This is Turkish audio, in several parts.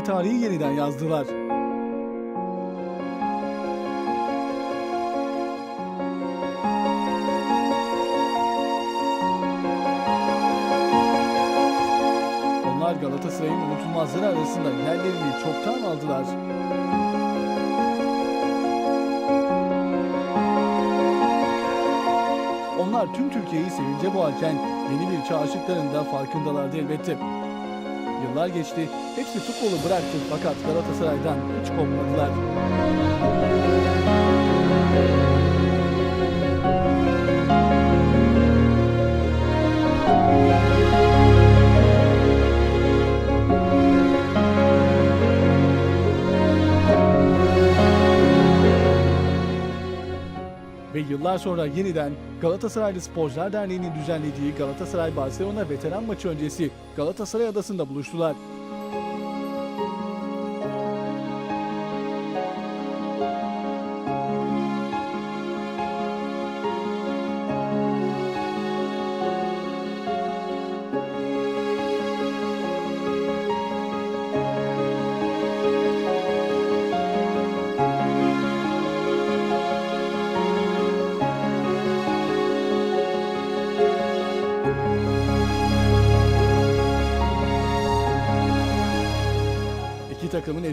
bir tarihi yeniden yazdılar. Onlar Galatasaray'ın unutulmazları arasında yerlerini çoktan aldılar. Onlar tüm Türkiye'yi sevince boğarken yeni bir çağ aşıklarında farkındalardı elbette. Yıllar geçti, hepsi futbolu bıraktı fakat Galatasaray'dan hiç kopmadılar. Ve yıllar sonra yeniden Galatasaraylı Sporcular Derneği'nin düzenlediği Galatasaray Barcelona veteran maçı öncesi Galatasaray Adası'nda buluştular.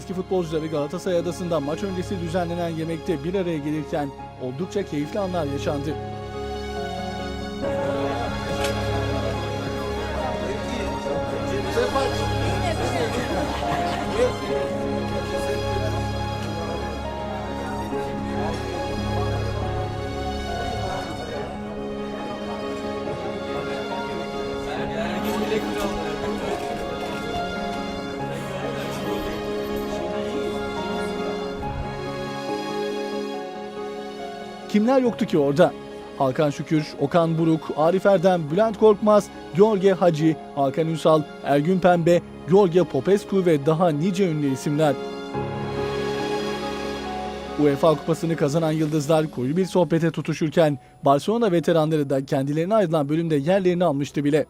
Eski futbolcuları Galatasaray Adası'nda maç öncesi düzenlenen yemekte bir araya gelirken oldukça keyifli anlar yaşandı. Kimler yoktu ki orada? Hakan Şükür, Okan Buruk, Arif Erdem, Bülent Korkmaz, George Hacı, Hakan Ünsal, Ergün Pembe, George Popescu ve daha nice ünlü isimler. UEFA Kupası'nı kazanan yıldızlar koyu bir sohbete tutuşurken Barcelona veteranları da kendilerine ayrılan bölümde yerlerini almıştı bile.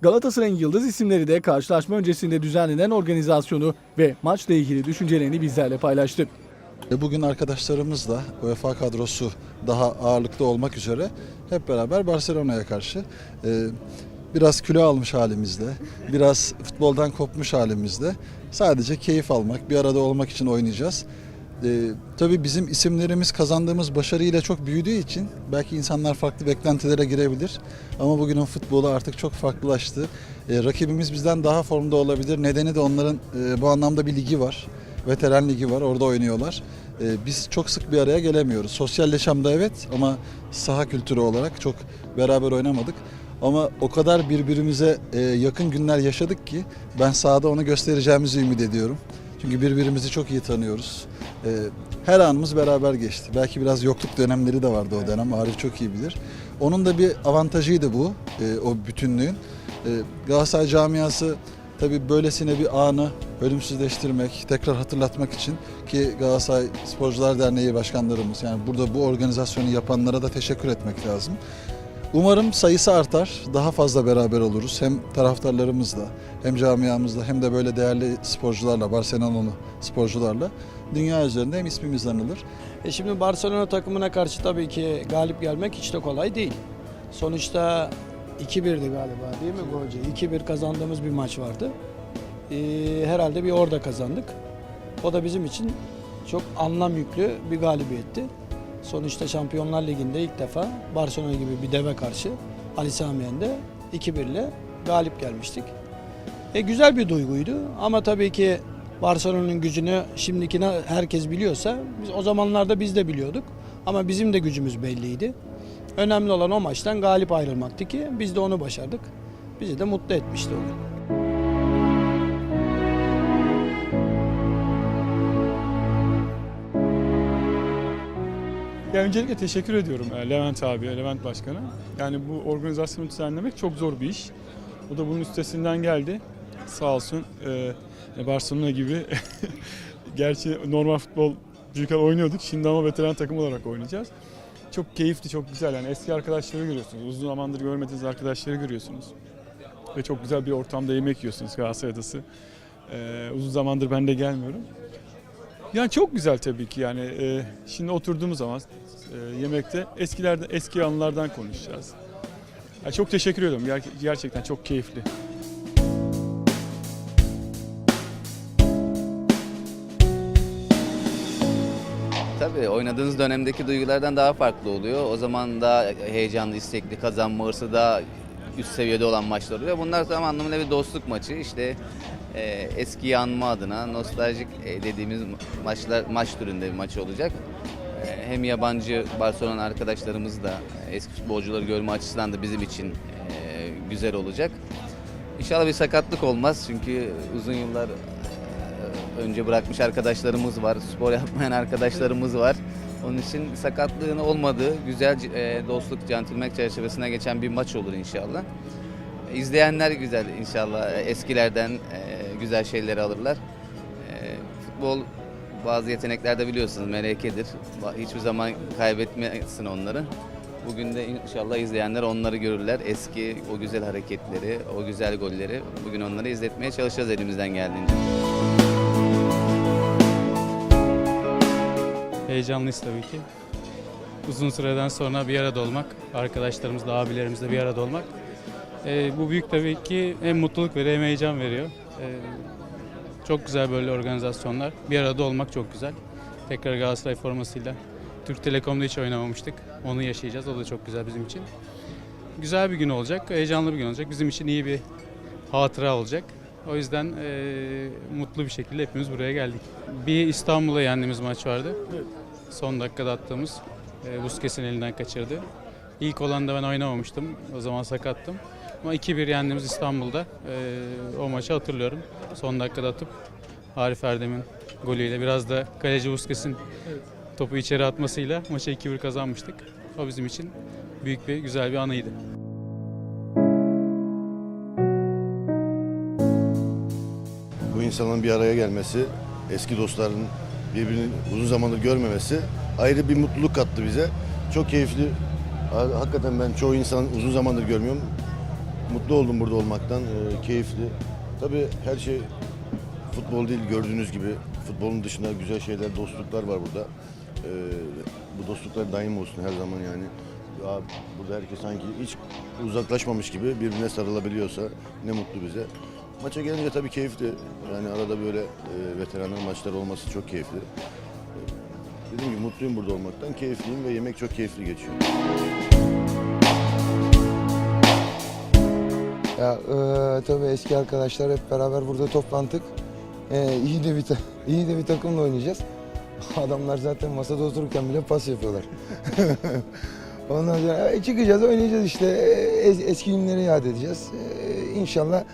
Galatasaray'ın yıldız isimleri de karşılaşma öncesinde düzenlenen organizasyonu ve maçla ilgili düşüncelerini bizlerle paylaştı. Bugün arkadaşlarımızla UEFA kadrosu daha ağırlıklı olmak üzere hep beraber Barcelona'ya karşı e, biraz kilo almış halimizde, biraz futboldan kopmuş halimizde sadece keyif almak, bir arada olmak için oynayacağız. E, tabii bizim isimlerimiz kazandığımız başarıyla çok büyüdüğü için belki insanlar farklı beklentilere girebilir. Ama bugünün futbolu artık çok farklılaştı. E, rakibimiz bizden daha formda olabilir. Nedeni de onların e, bu anlamda bir ligi var veteran ligi var orada oynuyorlar. Ee, biz çok sık bir araya gelemiyoruz. Sosyal yaşamda evet ama saha kültürü olarak çok beraber oynamadık. Ama o kadar birbirimize e, yakın günler yaşadık ki ben sahada onu göstereceğimizi ümit ediyorum. Çünkü birbirimizi çok iyi tanıyoruz. Ee, Her anımız beraber geçti. Belki biraz yokluk dönemleri de vardı o dönem. Arif çok iyi bilir. Onun da bir avantajıydı bu, e, o bütünlüğün. E, Galatasaray camiası Tabii böylesine bir anı ölümsüzleştirmek, tekrar hatırlatmak için ki Galatasaray Sporcular Derneği başkanlarımız yani burada bu organizasyonu yapanlara da teşekkür etmek lazım. Umarım sayısı artar, daha fazla beraber oluruz. Hem taraftarlarımızla, hem camiamızla, hem de böyle değerli sporcularla, Barcelona'lı sporcularla dünya üzerinde hem ismimiz anılır. E şimdi Barcelona takımına karşı tabii ki galip gelmek hiç de kolay değil. Sonuçta 2-1'di galiba değil mi golce? 2-1 kazandığımız bir maç vardı. Ee, herhalde bir orada kazandık. O da bizim için çok anlam yüklü bir galibiyetti. Sonuçta Şampiyonlar Ligi'nde ilk defa Barcelona gibi bir deve karşı Ali Sami Yen'de 2-1 ile galip gelmiştik. E, güzel bir duyguydu ama tabii ki Barcelona'nın gücünü şimdikine herkes biliyorsa biz o zamanlarda biz de biliyorduk. Ama bizim de gücümüz belliydi. Önemli olan o maçtan galip ayrılmaktı ki biz de onu başardık. Bizi de mutlu etmişti o gün. Ya öncelikle teşekkür ediyorum e, Levent abi, Levent Başkan'a. Yani bu organizasyonu düzenlemek çok zor bir iş. O da bunun üstesinden geldi. Sağ olsun e, Barcelona gibi. Gerçi normal futbol çocukken oynuyorduk. Şimdi ama veteran takım olarak oynayacağız. Çok keyifli, çok güzel. Yani eski arkadaşları görüyorsunuz. Uzun zamandır görmediğiniz arkadaşları görüyorsunuz. Ve çok güzel bir ortamda yemek yiyorsunuz Galatasaray Adası. Ee, uzun zamandır ben de gelmiyorum. Yani çok güzel tabii ki yani e, şimdi oturduğumuz zaman e, yemekte eskilerden eski anılardan konuşacağız. Ya çok teşekkür ediyorum. Ger- gerçekten çok keyifli. Tabii oynadığınız dönemdeki duygulardan daha farklı oluyor. O zaman daha heyecanlı, istekli, kazanma hırsı daha üst seviyede olan maçlar oluyor. Bunlar tam anlamıyla bir dostluk maçı. İşte e, eski anma adına nostaljik e, dediğimiz maçlar maç türünde bir maç olacak. E, hem yabancı Barcelona arkadaşlarımız da eski futbolcuları görme açısından da bizim için e, güzel olacak. İnşallah bir sakatlık olmaz çünkü uzun yıllar önce bırakmış arkadaşlarımız var, spor yapmayan arkadaşlarımız var. Onun için sakatlığın olmadığı güzel e, dostluk, centilmek çerçevesine geçen bir maç olur inşallah. İzleyenler güzel inşallah e, eskilerden e, güzel şeyleri alırlar. E, futbol bazı yeteneklerde biliyorsunuz melekedir. Hiçbir zaman kaybetmesin onları. Bugün de inşallah izleyenler onları görürler. Eski o güzel hareketleri, o güzel golleri bugün onları izletmeye çalışacağız elimizden geldiğince. Heyecanlıyız tabii ki. Uzun süreden sonra bir arada olmak, arkadaşlarımızla, abilerimizle bir arada olmak. Ee, bu büyük tabii ki hem mutluluk veriyor hem heyecan veriyor. Ee, çok güzel böyle organizasyonlar. Bir arada olmak çok güzel. Tekrar Galatasaray formasıyla. Türk Telekom'da hiç oynamamıştık. Onu yaşayacağız. O da çok güzel bizim için. Güzel bir gün olacak, heyecanlı bir gün olacak. Bizim için iyi bir hatıra olacak. O yüzden eee, mutlu bir şekilde hepimiz buraya geldik. Bir İstanbul'a yendiğimiz maç vardı. Son dakikada attığımız. E, Busquets'in elinden kaçırdı. İlk olan da ben oynamamıştım. O zaman sakattım. Ama 2-1 yendiğimiz İstanbul'da e, o maçı hatırlıyorum. Son dakikada atıp Arif Erdem'in golüyle biraz da kaleci Busquets'in topu içeri atmasıyla maçı 2-1 kazanmıştık. O bizim için büyük bir güzel bir anıydı. İnsanların bir araya gelmesi, eski dostların birbirini uzun zamandır görmemesi ayrı bir mutluluk kattı bize. Çok keyifli. Ha- Hakikaten ben çoğu insan uzun zamandır görmüyorum. Mutlu oldum burada olmaktan. Ee, keyifli. Tabii her şey futbol değil gördüğünüz gibi. Futbolun dışında güzel şeyler, dostluklar var burada. Ee, bu dostluklar daim olsun her zaman yani. Ya burada herkes sanki hiç uzaklaşmamış gibi birbirine sarılabiliyorsa ne mutlu bize. Maça gelince tabii keyifli. Yani arada böyle e, veteranların maçları olması çok keyifli. E, dediğim gibi mutluyum burada olmaktan. Keyifliyim ve yemek çok keyifli geçiyor. Ya e, tabii eski arkadaşlar hep beraber burada toplandık. E, iyi de bir ta- iyi de bir takımla oynayacağız. Adamlar zaten masada otururken bile pas yapıyorlar. Ondan sonra çıkacağız, oynayacağız işte. E, es- eski günleri yad edeceğiz. E, inşallah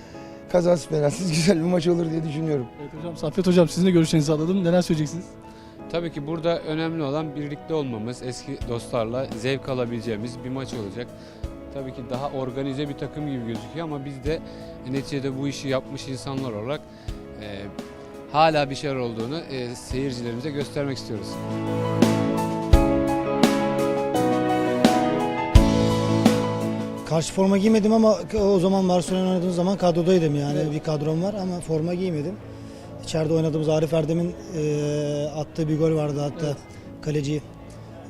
kazasız belasız güzel bir maç olur diye düşünüyorum. Evet hocam, Saffet hocam sizin de görüşlerinizi alalım. Neler söyleyeceksiniz? Tabii ki burada önemli olan birlikte olmamız, eski dostlarla zevk alabileceğimiz bir maç olacak. Tabii ki daha organize bir takım gibi gözüküyor ama biz de neticede bu işi yapmış insanlar olarak e, hala bir şeyler olduğunu e, seyircilerimize göstermek istiyoruz. Karşı forma giymedim ama o zaman Barcelona oynadığım zaman kadrodaydım yani bir kadrom var ama forma giymedim. İçeride oynadığımız Arif Erdem'in e, attığı bir gol vardı hatta kaleci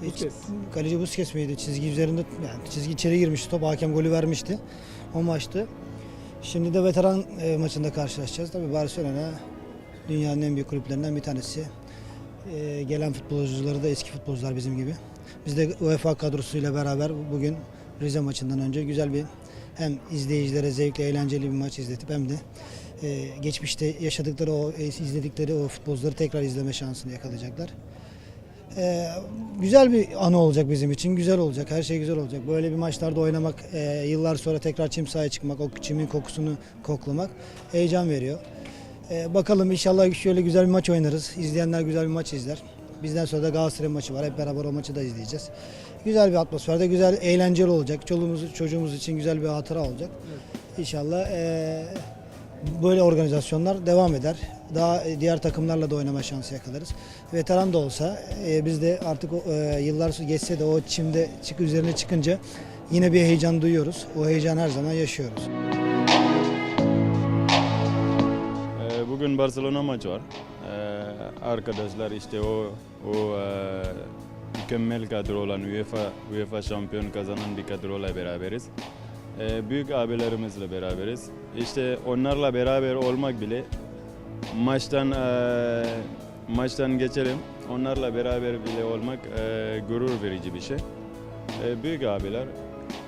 Busquets. kaleci Busquets miydi? Çizgi üzerinde yani çizgi içeri girmişti top hakem golü vermişti. O maçtı. Şimdi de veteran e, maçında karşılaşacağız. Tabii Barcelona dünyanın en büyük kulüplerinden bir tanesi. E, gelen futbolcuları da eski futbolcular bizim gibi. Biz de UEFA kadrosuyla beraber bugün Rize maçından önce güzel bir hem izleyicilere zevkli, eğlenceli bir maç izletip hem de e, geçmişte yaşadıkları o e, izledikleri o futbolcuları tekrar izleme şansını yakalayacaklar. E, güzel bir anı olacak bizim için. Güzel olacak. Her şey güzel olacak. Böyle bir maçlarda oynamak, e, yıllar sonra tekrar çim sahaya çıkmak, o çimin kokusunu koklamak heyecan veriyor. E, bakalım inşallah şöyle güzel bir maç oynarız. İzleyenler güzel bir maç izler. Bizden sonra da Galatasaray maçı var. Hep beraber o maçı da izleyeceğiz. Güzel bir atmosferde, güzel, eğlenceli olacak. Çoluğumuz, çocuğumuz için güzel bir hatıra olacak. İnşallah e, böyle organizasyonlar devam eder. Daha diğer takımlarla da oynama şansı yakalarız. Veteran da olsa e, biz de artık e, yıllar geçse de o çimde çık üzerine çıkınca yine bir heyecan duyuyoruz. O heyecan her zaman yaşıyoruz. Bugün Barcelona maçı var. Ee, arkadaşlar işte o o e, mükemmel kadro olan UEFA UEFA şampiyon kazanan bir kadroyla beraberiz. Ee, büyük abilerimizle beraberiz. İşte onlarla beraber olmak bile maçtan e, maçtan geçelim. Onlarla beraber bile olmak e, gurur verici bir şey. E, büyük abiler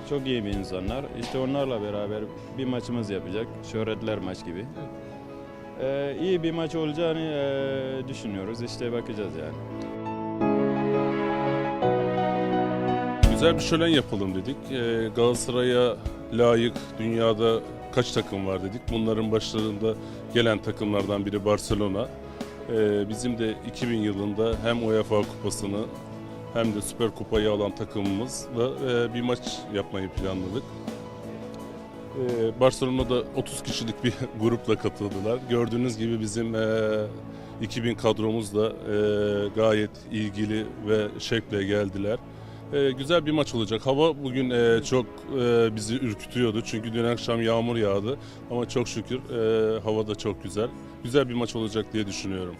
çok iyi bir insanlar. İşte onlarla beraber bir maçımız yapacak. Şöhretler maç gibi. E, iyi bir maç olacağını e, düşünüyoruz. İşte bakacağız yani. Güzel bir şölen yapalım dedik. Ee, Galatasaray'a layık dünyada kaç takım var dedik. Bunların başlarında gelen takımlardan biri Barcelona. Ee, bizim de 2000 yılında hem UEFA kupasını hem de Süper Kupayı alan takımımızla e, bir maç yapmayı planladık. Ee, Barcelona'da 30 kişilik bir grupla katıldılar. Gördüğünüz gibi bizim e, 2000 kadromuz da e, gayet ilgili ve şekle geldiler. Ee, güzel bir maç olacak. Hava bugün e, çok e, bizi ürkütüyordu çünkü dün akşam yağmur yağdı ama çok şükür e, hava da çok güzel. Güzel bir maç olacak diye düşünüyorum.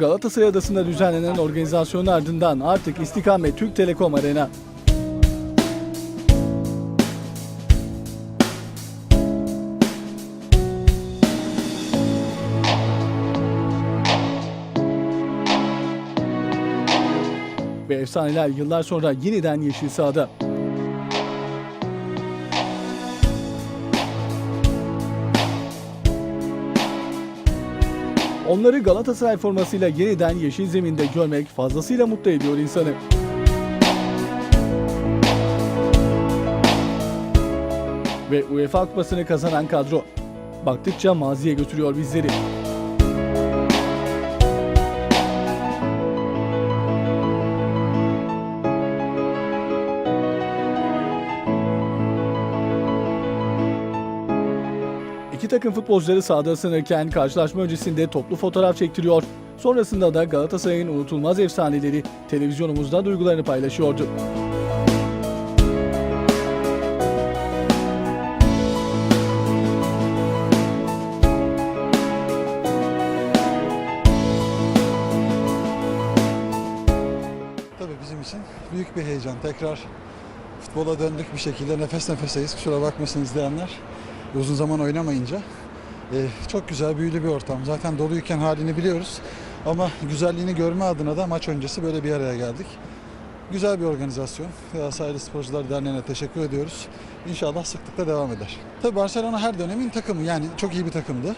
Galatasaray Adası'nda düzenlenen organizasyonun ardından artık istikamet Türk Telekom Arena. Ve efsaneler yıllar sonra yeniden yeşil sahada. Onları Galatasaray formasıyla yeniden yeşil zeminde görmek fazlasıyla mutlu ediyor insanı. Ve UEFA Kupası'nı kazanan kadro baktıkça maziye götürüyor bizleri. Takım futbolcuları sahada ısınırken karşılaşma öncesinde toplu fotoğraf çektiriyor. Sonrasında da Galatasaray'ın unutulmaz efsaneleri televizyonumuzda duygularını paylaşıyordu. Tabii bizim için büyük bir heyecan. Tekrar futbola döndük bir şekilde nefes nefeseyiz. Kusura bakmasın izleyenler. Uzun zaman oynamayınca. Ee, çok güzel, büyülü bir ortam. Zaten doluyken halini biliyoruz. Ama güzelliğini görme adına da maç öncesi böyle bir araya geldik. Güzel bir organizasyon. Galatasaraylı Sporcular Derneği'ne teşekkür ediyoruz. İnşallah sıklıkla devam eder. Tabii Barcelona her dönemin takımı. Yani çok iyi bir takımdı.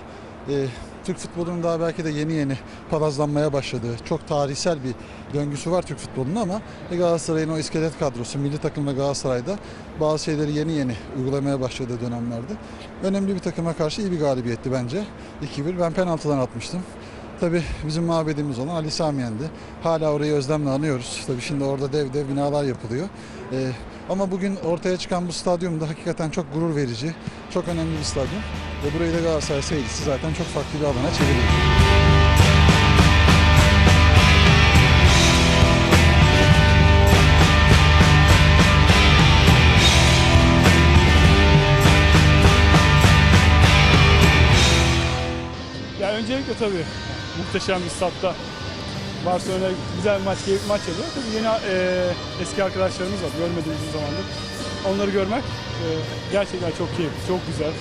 Ee, Türk futbolunun daha belki de yeni yeni palazlanmaya başladığı, çok tarihsel bir döngüsü var Türk futbolunun ama Galatasaray'ın o iskelet kadrosu, milli takım ve Galatasaray'da bazı şeyleri yeni yeni uygulamaya başladığı dönemlerde. Önemli bir takıma karşı iyi bir galibiyetti bence. 2-1 ben penaltıdan atmıştım. Tabii bizim mabedimiz olan Ali Sami Yen'di. Hala orayı özlemle anıyoruz. Tabii şimdi orada dev dev binalar yapılıyor. Ee, ama bugün ortaya çıkan bu stadyum da hakikaten çok gurur verici, çok önemli bir stadyum. Ve burayı da Galatasaray seyircisi zaten çok farklı bir alana çeviriyor. Ya öncelikle tabii muhteşem bir statta Barcelona güzel bir maç, keyifli maç yapıyor. Tabii yeni e, eski arkadaşlarımız var görmediğimiz uzun zamandır. Onları görmek e, gerçekten çok keyifli, çok güzel.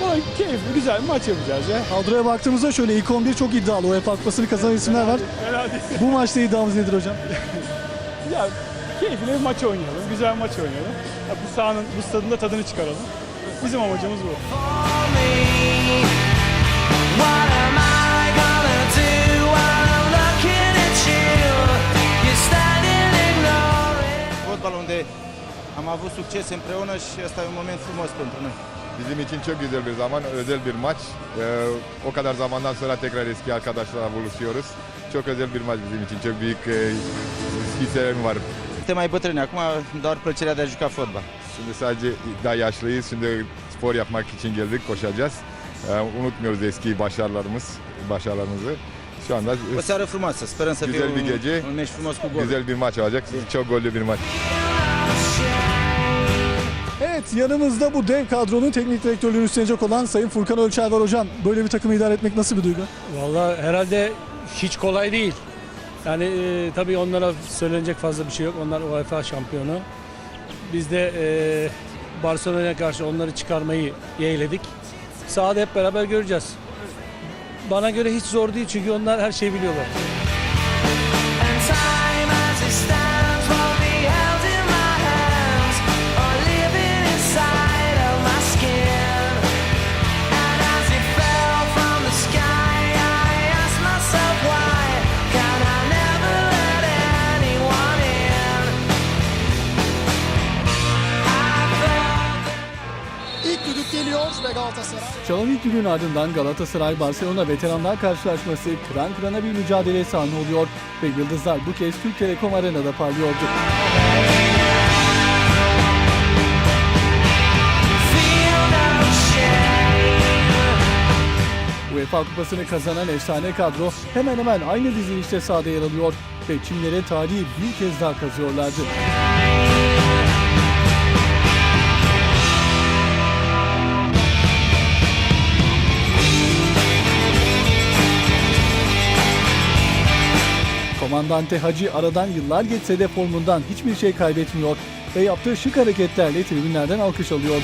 Valla keyifli, güzel bir maç yapacağız ya. Kadroya baktığımızda şöyle ilk 11 çok iddialı. UEFA Kupası'nı kazanan isimler var. Herhalde. Bu maçta iddiamız nedir hocam? Ya keyifli bir maç oynayalım, güzel bir maç oynayalım. Ya, bu sahanın, bu stadın da tadını çıkaralım. Bizim amacımız bu. Fotbal unde am avut succes împreună și ăsta e un moment frumos pentru noi. Bizim için çok güzel bir zaman, özel bir maç. Ee, o kadar zamandan sonra tekrar eski arkadaşlarla buluşuyoruz. Çok özel bir maç bizim için. Çok büyük e, hislerim var. Suntem mai bătrâni, acum doar plăcerea de a juca fotbal. Şimdi sadece daha yaşlıyız. Şimdi spor yapmak için geldik, koşacağız. Ee, unutmuyoruz eski başarılarımız, başarılarımızı. Şu anda O seară frumoasă, sperăm să fie Güzel bir un, gece. un meci frumos cu gol. güzel bir maç olacak. Çok gollü bir maç. Evet yanımızda bu dev kadronun teknik direktörlüğünü üstlenecek olan Sayın Furkan Ölçer var hocam. Böyle bir takımı idare etmek nasıl bir duygu? Vallahi herhalde hiç kolay değil. Yani e, tabii onlara söylenecek fazla bir şey yok. Onlar UEFA şampiyonu. Biz de e, Barcelona'ya karşı onları çıkarmayı yeğledik. Sahada hep beraber göreceğiz. Bana göre hiç zor değil çünkü onlar her şeyi biliyorlar. İlk düdüğün ardından Galatasaray Barcelona veteranlar karşılaşması kıran kırana bir mücadele sahne oluyor ve Yıldızlar bu kez Türk Telekom Arena'da parlıyordu. UEFA Kupası'nı kazanan efsane kadro hemen hemen aynı dizilişte sahada yer alıyor ve Çinlere tarihi bir kez daha kazıyorlardı. Komandante Hacı aradan yıllar geçse de formundan hiçbir şey kaybetmiyor ve yaptığı şık hareketlerle tribünlerden alkış alıyordu.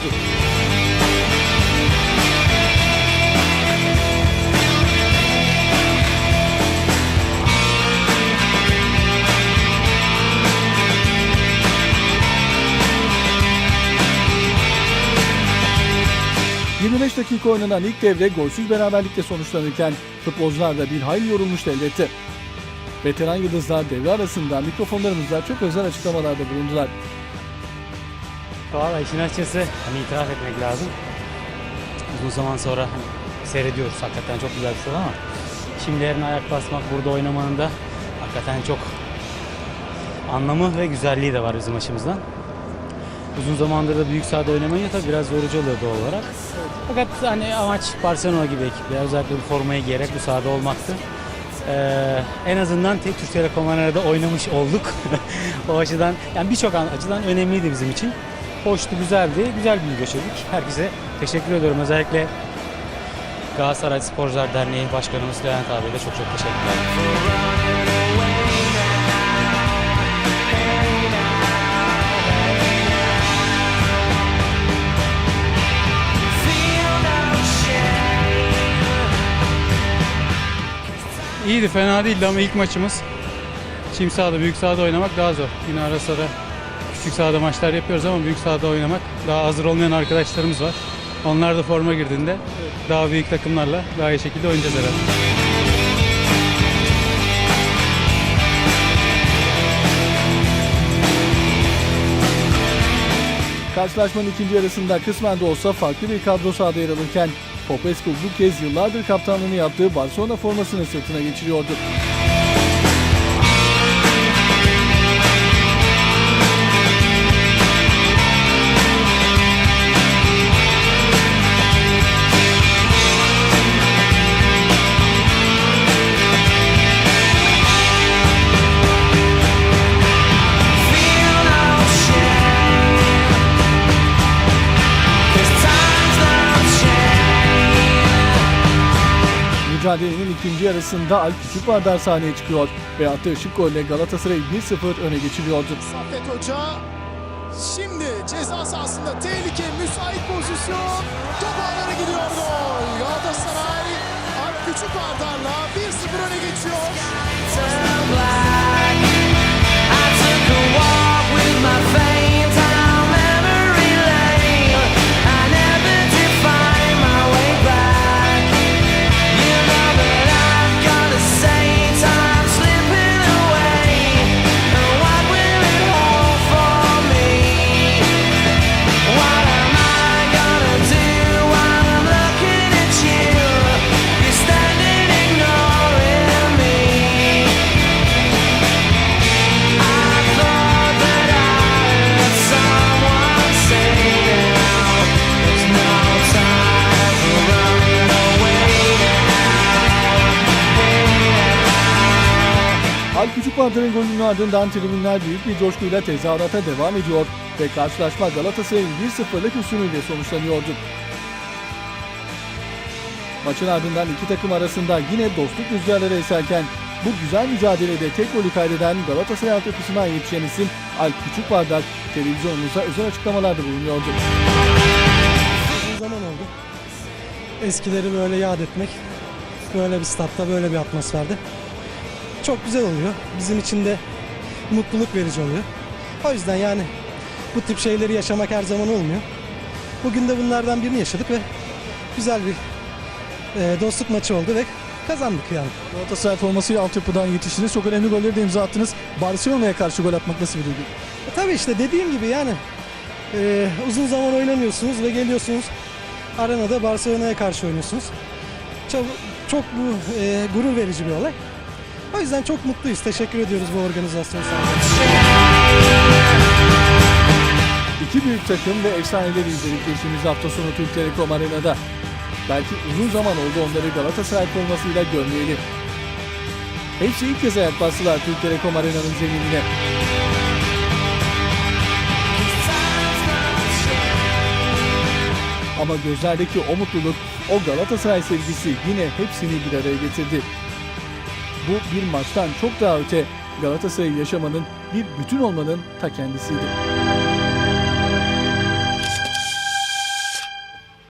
...25 dakika oynanan ilk devre golsüz beraberlikle sonuçlanırken... ...futbolcular da bir hayli yorulmuştu elbette. Veteran yıldızlar devre arasında mikrofonlarımızda çok özel açıklamalarda bulundular. Valla işin açıkçası hani itiraf etmek lazım. Uzun zaman sonra hani seyrediyoruz hakikaten çok güzel bir şey ama şimdi yerine ayak basmak burada oynamanın da hakikaten çok anlamı ve güzelliği de var bizim açımızdan. Uzun zamandır da büyük sahada oynamayınca tabii biraz yorucu oluyor doğal olarak. Fakat hani amaç Barcelona gibi ekipler özellikle bu formayı giyerek bu sahada olmaktı. Ee, en azından tek Türk Telekom Arena'da oynamış olduk. o açıdan yani birçok an- açıdan önemliydi bizim için. Hoştu, güzeldi. Güzel bir gün geçirdik. Herkese teşekkür ediyorum. Özellikle Galatasaray Sporcular Derneği Başkanımız Levent abiye de çok çok teşekkürler. İyiydi, fena değildi ama ilk maçımız. Çim sahada, büyük sahada oynamak daha zor. Yine ara sıra küçük sahada maçlar yapıyoruz ama büyük sahada oynamak daha hazır olmayan arkadaşlarımız var. Onlar da forma girdiğinde daha büyük takımlarla daha iyi şekilde oynayacağız herhalde. Karşılaşmanın ikinci yarısında kısmen de olsa farklı bir kadro sahada yer alırken Popescu bu kez yıllardır kaptanlığını yaptığı Barcelona formasını sırtına geçiriyordu. mücadelenin ikinci yarısında Alp Küçük Vardar sahneye çıkıyor ve attığı şık golle Galatasaray 1-0 öne geçiriyordu. Saffet Hoca şimdi ceza sahasında tehlike, müsait pozisyon, top ağlara gidiyor gol. Galatasaray Alp Küçük Vardar'la 1 ardından tribünler büyük bir coşkuyla tezahürata devam ediyor ve karşılaşma Galatasaray'ın 1-0'lık üstünlüğüyle sonuçlanıyordu. Maçın ardından iki takım arasında yine dostluk rüzgarları eserken bu güzel mücadelede tek golü kaydeden Galatasaray altyapısından yetişen isim Alp Küçükbardak televizyonumuza özel açıklamalarda bulunuyordu. Uzun zaman oldu. Eskileri böyle yad etmek, böyle bir statta, böyle bir atmosferde çok güzel oluyor. Bizim için de mutluluk verici oluyor. O yüzden yani bu tip şeyleri yaşamak her zaman olmuyor. Bugün de bunlardan birini yaşadık ve güzel bir e, dostluk maçı oldu ve kazandık yani. Galatasaray formasıyla altyapıdan yetiştiniz. Çok önemli golleri de imza attınız. Barcelona'ya karşı gol atmak nasıl bir duygu? E, tabii işte dediğim gibi yani e, uzun zaman oynamıyorsunuz ve geliyorsunuz arenada Barcelona'ya karşı oynuyorsunuz. Çok, çok bu e, gurur verici bir olay. O yüzden çok mutluyuz. Teşekkür ediyoruz bu organizasyon sağlamak İki büyük takım ve efsaneleri izledik geçtiğimiz hafta sonu Türk Telekom Arena'da. Belki uzun zaman oldu onları Galatasaray formasıyla görmeyeli. Hepsi ilk kez ayak bastılar Türk Telekom Arena'nın zeminine. Ama gözlerdeki o mutluluk, o Galatasaray sevgisi yine hepsini bir araya getirdi. Bu bir maçtan çok daha öte Galatasaray'ı yaşamanın, bir bütün olmanın ta kendisiydi.